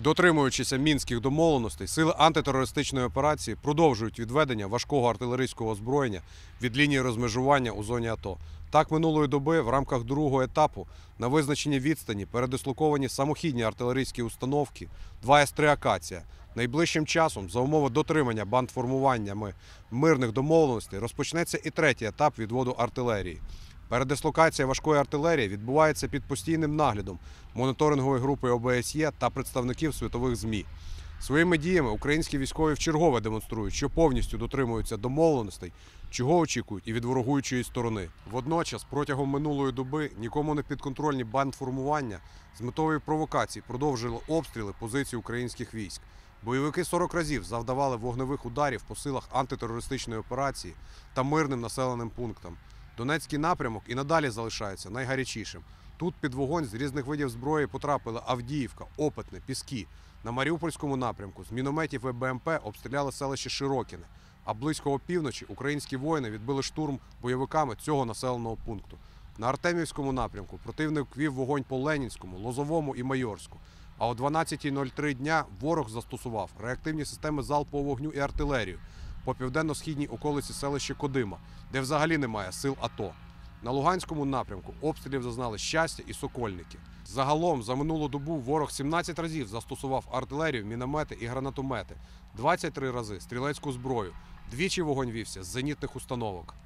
Дотримуючися мінських домовленостей, сили антитерористичної операції продовжують відведення важкого артилерійського озброєння від лінії розмежування у зоні АТО. Так минулої доби в рамках другого етапу на визначеній відстані передислоковані самохідні артилерійські установки 2 С-3 Акація. Найближчим часом, за умови дотримання бандформуваннями мирних домовленостей, розпочнеться і третій етап відводу артилерії. Передислокація важкої артилерії відбувається під постійним наглядом моніторингової групи ОБСЄ та представників світових ЗМІ. Своїми діями українські військові вчергове демонструють, що повністю дотримуються домовленостей, чого очікують і від ворогуючої сторони. Водночас, протягом минулої доби нікому не підконтрольні бандформування з метою провокацій продовжили обстріли позицій українських військ. Бойовики 40 разів завдавали вогневих ударів по силах антитерористичної операції та мирним населеним пунктам. Донецький напрямок і надалі залишається найгарячішим. Тут під вогонь з різних видів зброї потрапили Авдіївка, Опитне, Піски. На Маріупольському напрямку з мінометів і БМП обстріляли селище Широкіне. А близько опівночі українські воїни відбили штурм бойовиками цього населеного пункту. На Артемівському напрямку противник вів вогонь по Ленінському, Лозовому і Майорську. А о 12.03 дня ворог застосував реактивні системи залпового вогню і артилерію по південно-східній околиці селища Кодима, де взагалі немає сил АТО. На Луганському напрямку обстрілів зазнали щастя і сокольники. Загалом за минулу добу ворог 17 разів застосував артилерію, міномети і гранатомети, 23 рази стрілецьку зброю. Двічі вогонь вівся з зенітних установок.